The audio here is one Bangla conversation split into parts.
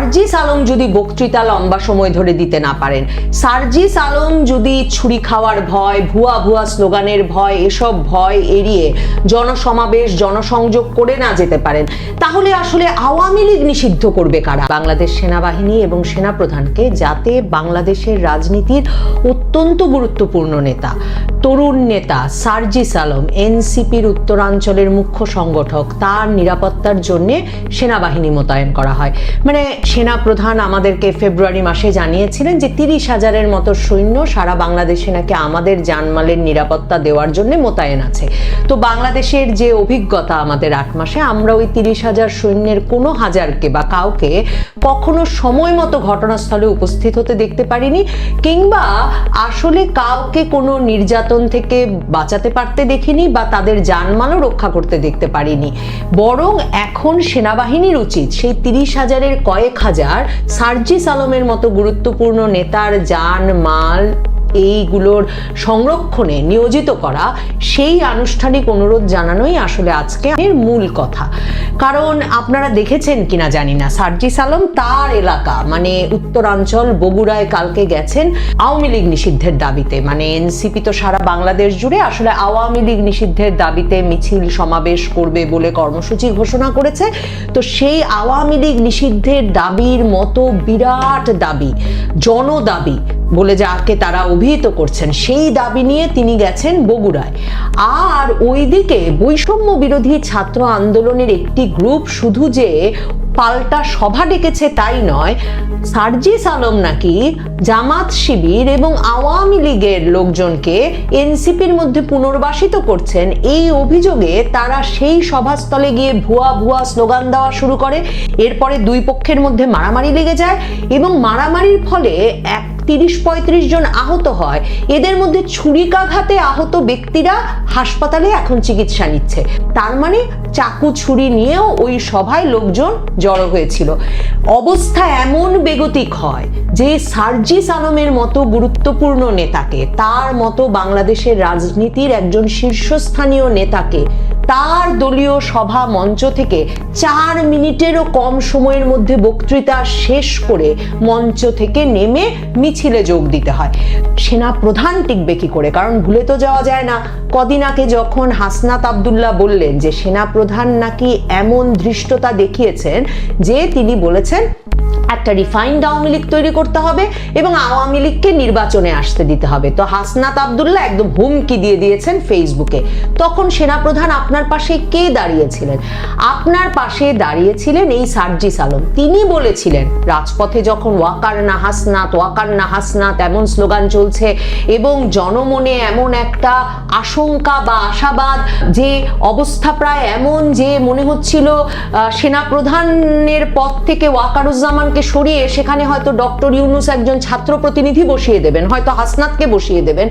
সার্জিস আলম যদি বক্তৃতা লম্বা সময় ধরে দিতে না পারেন, সার্জিস আলম যদি ছুরি খাওয়ার ভয়, ভুয়া ভুয়া স্লোগানের ভয়, এসব ভয় এড়িয়ে জনসমাবেশ, জনসংযোগ করে না যেতে পারেন, তাহলে আসলে আওয়ামী লীগ নিষিদ্ধ করবে কারা? বাংলাদেশ সেনাবাহিনী এবং সেনাপ্রধানকে যাতে বাংলাদেশের রাজনীতির অত্যন্ত গুরুত্বপূর্ণ নেতা, তরুণ নেতা সার্জিস আলম, এনসিপির উত্তরাঞ্চলের মুখ্য সংগঠক, তার নিরাপত্তার জন্যে সেনাবাহিনী মোতায়েন করা হয়। মানে সেনাপ্রধান আমাদেরকে ফেব্রুয়ারি মাসে জানিয়েছিলেন যে তিরিশ হাজারের মতো সৈন্য সারা বাংলাদেশে নাকি আমাদের জানমালের নিরাপত্তা দেওয়ার জন্য মোতায়েন আছে। তো বাংলাদেশের যে অভিজ্ঞতা আমাদের আট মাসে, আমরা ওই তিরিশ হাজার সৈন্যের কোনো হাজারকে বা কাউকে কখনো সময় মতো ঘটনাস্থলে উপস্থিত হতে দেখতে পারিনি, কিংবা আসলে কাউকে কোনো নির্যাতন থেকে বাঁচাতে পারতে দেখিনি বা তাদের জানমালও রক্ষা করতে দেখতে পারিনি। বরং এখন সেনাবাহিনীর উচিত সেই তিরিশ হাজারের কয়েক হাজার সার্জিস আলমের মতো গুরুত্বপূর্ণ নেতার জান মাল এইগুলোর সংরক্ষণে নিয়োজিত করা, সেই আনুষ্ঠানিক অনুরোধ জানানোই আসলে আজকে এর মূল কথা। কারণ আপনারা দেখেছেন কিনা জানি না সার্জিস আলম তার এলাকা মানে উত্তরাঞ্চল, বগুড়ায় কালকে গেছেন আওয়ামী লীগ নিষিদ্ধের দাবিতে। মানে এনসিপি তো সারা বাংলাদেশ জুড়ে আসলে আওয়ামী লীগ নিষিদ্ধের দাবিতে মিছিল সমাবেশ করবে বলে কর্মসূচি ঘোষণা করেছে। তো সেই আওয়ামী লীগ নিষিদ্ধের দাবির মতো বিরাট দাবি, জনদাবি বলে যাকে তারা অভিহিত করছেন। সেই দাবি নিয়ে তিনি গেছেন বগুড়ায়। আর ওইদিকে বৈষম্য বিরোধী ছাত্র আন্দোলনের একটি গ্রুপ শুধু যে পাল্টা সভা ডেকেছে তাই নয়, সার্জিস আলম নাকি জামাত শিবির এবং আওয়ামী লীগের লোকজনকে এনসিপির মধ্যে পুনর্বাসিত করছেন। এই অভিযোগে তারা সেই সভাস্থলে গিয়ে ভুয়া ভুয়া স্লোগান দেওয়া শুরু করে। এরপরে দুই পক্ষের মধ্যে মারামারি লেগে যায় এবং মারামারির ফলে এক তিরিশ পঁয়ত্রিশ জন আহত হয়। এদের মধ্যে ছুরিকাঘাতে আহত ব্যক্তিরা হাসপাতালে এখন চিকিৎসা নিচ্ছে। তার মানে চাকু ছুরি নিয়েও ওই সভায় লোকজন জড়ো হয়েছিল। অবস্থা এমন বেগতিক হয় যে সার্জিস আলমের মতো গুরুত্বপূর্ণ নেতাকে, তার মতো বাংলাদেশের রাজনীতির একজন শীর্ষস্থানীয় নেতাকে তার দলীয় সভা মঞ্চ থেকে চার মিনিটেরও কম সময়ের মধ্যে বক্তৃতা শেষ করে মঞ্চ থেকে নেমে মিছিলে যোগ দিতে হয়। সেনা প্রধান টিকবে কি করে? কারণ ভুলে তো যাওয়া যায় না। কদিন আগে যখন হাসনাত আবদুল্লাহ বললেন যে সেনা প্রধান নাকি এমন ধৃষ্টতা দেখিয়েছেন যে তিনি বলেছেন একটা রিফাইন্ড আওয়ামী লীগ তৈরি করতে হবে এবং আওয়ামী লীগকে নির্বাচনে আসতে দিতে হবে। তো হাসনাত আবদুল্লাহ একদম হুমকি দিয়ে দিয়েছেন ফেসবুকে তখন সেনাপ্রধান আপনার পাশে কে দাঁড়িয়েছিলেন? আপনার পাশে দাঁড়িয়েছিলেন এই সার্জিস আলম। তিনি বলেছিলেন, রাজপথে যখন ওয়াকার না হাসনাত, ওয়াকার না হাসনাত এমন স্লোগান চলছে এবং জনমনে এমন একটা আশঙ্কা বা আশাবাদ যে অবস্থা প্রায় এমন যে মনে হচ্ছিল সেনাপ্রধানের পদ থেকে ওয়াকারুজ্জামানকে সরিয়ে সেখানে হয়তো ডক্টর ইউনুস একজন ছাত্র প্রতিনিধি বসিয়ে দেবেন, হয়তো হাসনাতকে বসিয়ে দেবেন।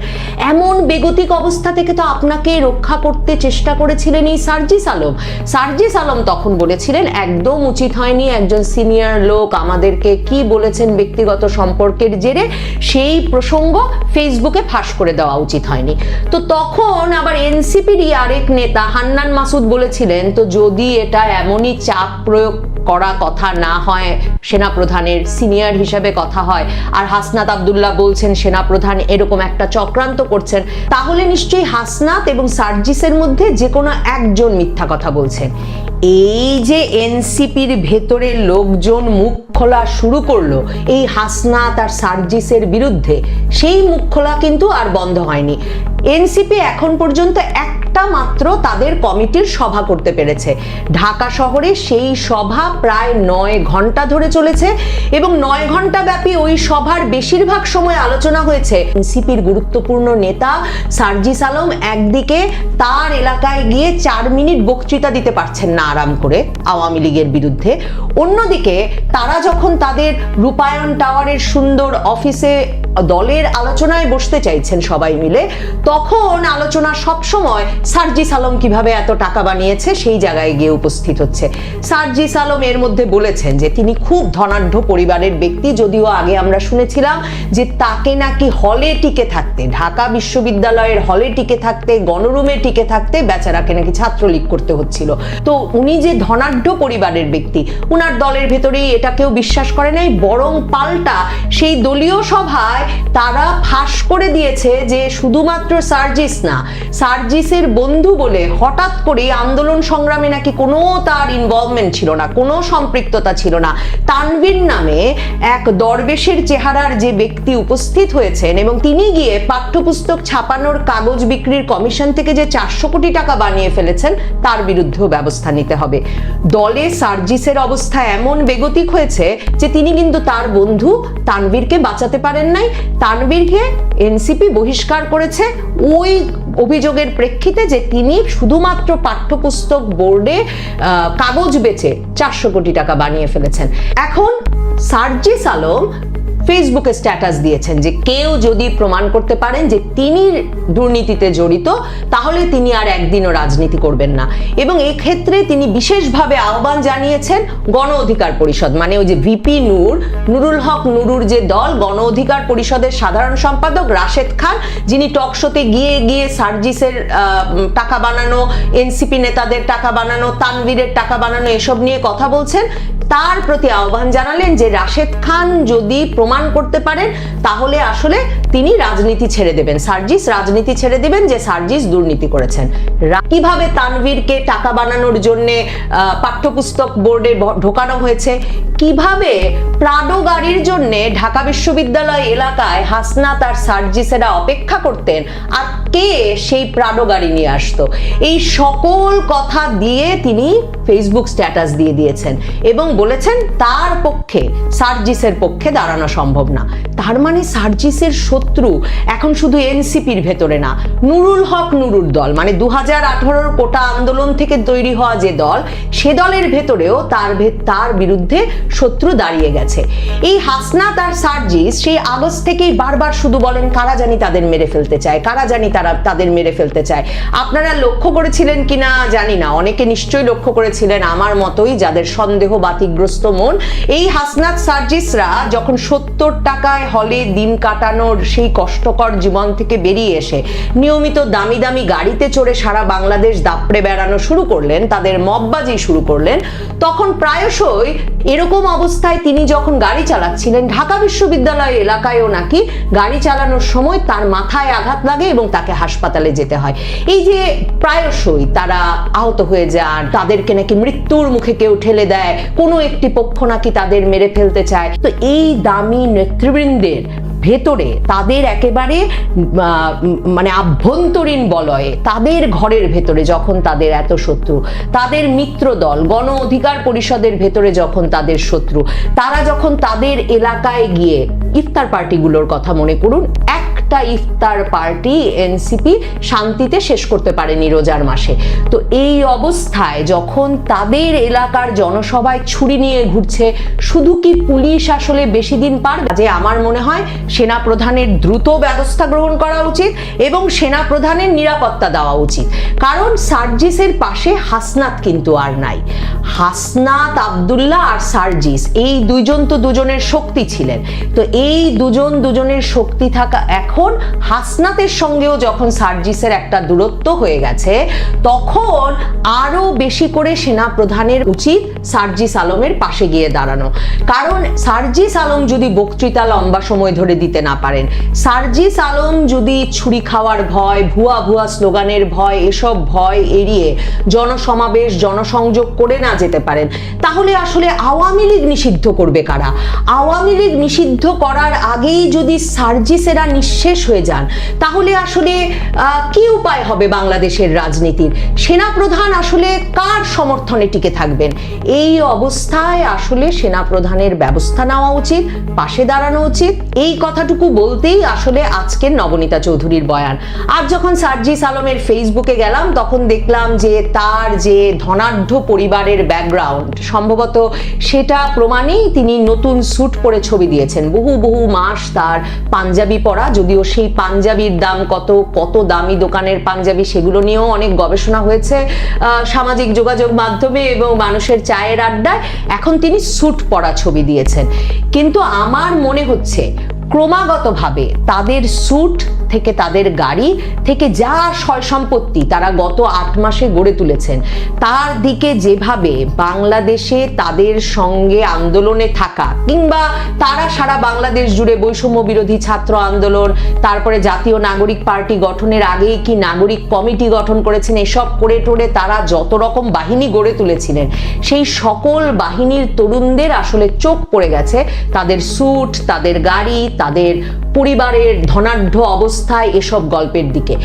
এমন বেগতিক অবস্থা থেকে তো আপনাকে রক্ষা করতে চেষ্টা করেছিলেন এই সার্জিস আলম। সার্জিস আলম তখন বলেছিলেন, একদম উচিত হয়নি একজন সিনিয়র লোক আমাদেরকে কি বলেছেন ব্যক্তিগত সম্পর্কের জেরে, সেই প্রসঙ্গ ফেসবুকে ফাঁস করে দেওয়া উচিত হয়নি। তো তখন আবার এনসিপিরই আরেক নেতা হান্নান মাসুদ বলেছিলেন, তো যদি এটা এমনই চাপ প্রয়োগ করা কথা না হয়, সেনাপ্রধানের সিনিয়র হিসেবে কথা হয়। আর হাসনাত আবদুল্লাহ বলছেন, সেনাপ্রধান এরকম একটা চক্রান্ত করছেন। তাহলে নিশ্চয়ই হাসনাত এবং সার্জিসের মধ্যে যে কোনো একজন মিথ্যা কথা বলছেন। এই যে এনসিপির ভেতরে লোকজন মুখ খোলা শুরু করল, এই হাসনাত আর সার্জিসের বিরুদ্ধে, সেই মুখ খোলা কিন্তু আর বন্ধ হয়নি। এনসিপি এখন পর্যন্ত একটা মাত্র তাদের কমিটির সভা করতে পেরেছে। ঢাকা শহরে সেই সভা প্রায় নয় ঘণ্টা ধরে চলেছে এবং নয় ঘণ্টা ব্যাপী ওই সভার বেশিরভাগ সময় আলোচনা হয়েছে। এনসিপির গুরুত্বপূর্ণ নেতা সার্জিস আলম একদিকে তার এলাকায় গিয়ে চার মিনিট বক্তৃতা দিতে পারছেন না আরাম করে আওয়ামী লীগের বিরুদ্ধে। অন্যদিকে তারা যখন তাদের রূপায়ণ টাওয়ারের সুন্দর অফিসে দলের আলোচনায় বসতে চাইছেন সবাই মিলে। তখন আলোচনা সবসময় সার্জিস আলম কীভাবে এত টাকা বানিয়েছে সেই জায়গায় গিয়ে উপস্থিত হচ্ছে। সার্জিস আলম এর মধ্যে বলেছেন যে, তিনি খুব ধনাঢ্য পরিবারের ব্যক্তি, যদিও আগে আমরা শুনেছিলাম যে তাকে নাকি হলে টিকে থাকতে, ঢাকা বিশ্ববিদ্যালয়ের হলে টিকে থাকতে, গণরুমে টিকে থাকতে বেচারাকে নাকি ছাত্রলীগ করতে হচ্ছিল। তো উনি যে ধনাঢ্য পরিবারের ব্যক্তি, উনার দলের ভেতরেই এটা কেউ বিশ্বাস করে নাই, বরং পাল্টা সেই দলীয় সভায় তারা ফাঁস করে দিয়েছে যে শুধুমাত্র সার্জিস না, সার্জিসের বন্ধু বলে হঠাৎ করে আন্দোলন সংগ্রামে নাকি কোনো তার ইনভলভমেন্ট ছিল না, কোনো সম্পৃক্ততা ছিল না। তানভীর নামে এক দরবেশের চেহারার যে ব্যক্তি উপস্থিত হয়েছেন এবং তিনি গিয়ে পাঠ্যপুস্তক ছাপানোর কাগজ বিক্রির কমিশন থেকে যে চারশো কোটি টাকা বানিয়ে ফেলেছেন, তার বিরুদ্ধেও ব্যবস্থা নিতে হবে। দলে সার্জিসের অবস্থা এমন বেগতিক হয়েছে যে তিনি কিন্তু তার বন্ধু, তানভীরকে বাঁচাতে পারেন নাই তানভীরকে এনসিপি বহিষ্কার করেছে। ওই অভিযোগের প্রেক্ষিতে যে তিনি শুধুমাত্র পাঠ্যপুস্তক বোর্ডে কাগজ বেচে চারশো কোটি টাকা বানিয়ে ফেলেছেন। এখন সার্জিস আলম ফেসবুকে স্ট্যাটাস দিয়েছেন যে কেউ যদি প্রমাণ করতে পারেন যে তিনি দুর্নীতিতে জড়িত, তাহলে তিনি আর একদিনও রাজনীতি করবেন না। এবং এক্ষেত্রে তিনি বিশেষভাবে আহ্বান জানিয়েছেন গণ অধিকার পরিষদ মানে ওই যে ভিপি নূর, নুরুল হক নুরুর যে দল, গণ অধিকার পরিষদের সাধারণ সম্পাদক রাশেদ খান, যিনি টকশোতে গিয়ে গিয়ে সার্জিসের টাকা বানানো এনসিপি নেতাদের টাকা বানানো, তানভীরের টাকা বানানো, এসব নিয়ে কথা বলছেন। তার প্রতি আহ্বান জানালেন যে রাশেদ খান যদি প্রমাণ করতে পারেন, তাহলে আসলে তিনি রাজনীতি ছেড়ে দেবেন। সার্জিস রাজনীতি ছেড়ে দেবেন যে সার্জিস দুর্নীতি করেছেন। কীভাবে তানভীরকে টাকা বানানোর জন্য পাঠ্যপুস্তক বোর্ডে ঢোকানো হয়েছে? কীভাবে প্রাডো গাড়ির জন্য ঢাকা বিশ্ববিদ্যালয় এলাকায় হাসনাত আর সার্জিসেরা অপেক্ষা করতেন? আর কে সেই প্রাডো গাড়ি নিয়ে আসতো? এই সকল কথা দিয়ে তিনি ফেসবুক স্ট্যাটাস দিয়ে দিয়েছেন এবং বলেছেন, তার পক্ষে, সার্জিসের পক্ষে দাঁড়ানো সম্ভব না। তার মানে সার্জিসের শত্রু এখন শুধু এনসিপির ভেতরে না, নুরুল হক নুরুর দল মানে দু হাজার আঠারোর কোটা আন্দোলন থেকে তৈরি হওয়া যে দল, সে দলের ভেতরেও তার তার বিরুদ্ধে শত্রু দাঁড়িয়ে গেছে। এই হাসনাত আর সার্জিস সেই আগস্ট থেকেই বারবার শুধু বলেন, কারা জানি তাদের মেরে ফেলতে চায়, কারা জানি তারা তাদের মেরে ফেলতে চায়। আপনারা লক্ষ্য করেছিলেন কিনা জানি না, অনেকে নিশ্চয়ই লক্ষ্য করেছিলেন আমার মতোই যাদের সন্দেহ বাতিগ্রস্ত মন। এই হাসনাত সার্জিসরা যখন সত্তর টাকায় হলে দিন কাটানোর সেই কষ্টকর জীবন থেকে বেরিয়ে এসে নিয়মিত দামি দামি গাড়িতে চড়ে সারা বাংলাদেশ দাপড়ে বেড়ানো শুরু করলেন, তাদের মববাজি শুরু করলেন। তখন প্রায়শই এরকম অবস্থায় তিনি যখন গাড়ি চালাচ্ছিলেন, ঢাকা বিশ্ববিদ্যালয় এলাকায়ও নাকি গাড়ি চালানোর সময় তার মাথায় আঘাত লাগে এবং তাকে হাসপাতালে যেতে হয়। এই যে প্রায়শই তারা আহত হয়ে যান, তাদেরকে নাকি মৃত্যুর মুখে কেউ ঠেলে দেয়, কোনো একটি পক্ষ নাকি তাদের মেরে ফেলতে চায়। তো এই দামি নেতৃবৃন্দের ভেতরে তাদের একেবারে মানে আভ্যন্তরীণ বলয়ে, তাদের ঘরের ভেতরে যখন তাদের এত শত্রু, তাদের মিত্র দল, গণ অধিকার পরিষদের ভেতরে যখন তাদের শত্রু, তারা যখন তাদের এলাকায় গিয়ে ইফতার পার্টিগুলোর কথা মনে করুন একটা ইফতার পার্টি এনসিপি শান্তিতে শেষ করতে পারেনি রোজার মাসে। তো এই অবস্থায় যখন তাদের এলাকার জনসভায় ছুরি নিয়ে ঘুরছে, শুধু কি পুলিশ আসলে বেশি দিন পারবে? যে আমার মনে হয় সেনা প্রধানের দ্রুত ব্যবস্থা গ্রহণ করা উচিত এবং সেনা প্রধানের নিরাপত্তা দেওয়া উচিত। কারণ সার্জিসের পাশে হাসনাত কিন্তু আর নাই। হাসনাত আবদুল্লাহ আর সার্জিস। এই দুইজন তো দুজনের শক্তি ছিলেন। তো এই দুজন দুজনের শক্তি থাকা এখন হাসনাতের সঙ্গেও যখন সার্জিসের একটা দূরত্ব হয়ে গেছে, তখন আরও বেশি করে সেনা প্রধানের উচিত সার্জিস আলমের পাশে গিয়ে দাঁড়ানো। কারণ সার্জিস আলম যদি বক্তৃতা লম্বা সময় ধরে দিতে না পারেন সার্জিস আলম যদি ছুরি খাওয়ার ভয়, ভুয়া ভুয়া স্লোগানের ভয়, এসব ভয় এড়িয়ে জনসমাবেশ, জনসংযোগ করে না যেতে পারেন, তাহলে আসলে আওয়ামী লীগ নিষিদ্ধ করবে কারা? আওয়ামী লীগ নিষিদ্ধ করার আগেই যদি সার্জিসেরা নিঃশেষ হয়ে যান, তাহলে আসলে কি উপায় হবে বাংলাদেশের রাজনীতির? সেনাপ্রধান আসলে কার সমর্থনে টিকে থাকবেন? এই অবস্থায় আসলে সেনাপ্রধানের ব্যবস্থা নেওয়া উচিত, পাশে দাঁড়ানো উচিত। এই কথাটুকু বলতেই আসলে আজকের নবনীতা চৌধুরীর বয়ান। আর যখন সার্জিস আলমের ফেসবুকে গেলাম, তখন দেখলাম যে তার যে ধনাঢ্য পরিবারের ব্যাকগ্রাউন্ড, সম্ভবত সেটা প্রমাণেই তিনি নতুন স্যুট পরে ছবি দিয়েছেন। বহু বহু মাস তার পাঞ্জাবি পরা, যদিও সেই পাঞ্জাবির দাম কত কত দামি দোকানের পাঞ্জাবি, সেগুলো নিয়েও অনেক গবেষণা হয়েছে। সামাজিক যোগাযোগ মাধ্যমে এবং মানুষের চায়ের আড্ডায় এখন তিনি স্যুট পরা ছবি দিয়েছেন। কিন্তু আমার মনে হচ্ছে ক্রমাগতভাবে তাদের স্যুট থেকে তাদের গাড়ি থেকে যা সয় সম্পত্তি তারা গত আট মাসে গড়ে তুলেছেন, তার দিকে যেভাবে বাংলাদেশে তাদের সঙ্গে আন্দোলনে থাকা কিংবা তারা সারা বাংলাদেশ জুড়ে বৈষম্য বিরোধী ছাত্র আন্দোলন, তারপরে জাতীয় নাগরিক পার্টি গঠনের আগেই কি নাগরিক কমিটি গঠন করেছেন, এসব করে টোরে তারা যত রকম বাহিনী গড়ে তুলেছিলেন, সেই সকল বাহিনীর তরুণদের আসলে চোখ পড়ে গেছে, তাদের স্যুট, তাদের গাড়ি তাদের পরিবারের ধনাঢ্য অবস্থায় এসব গল্পের দিকে।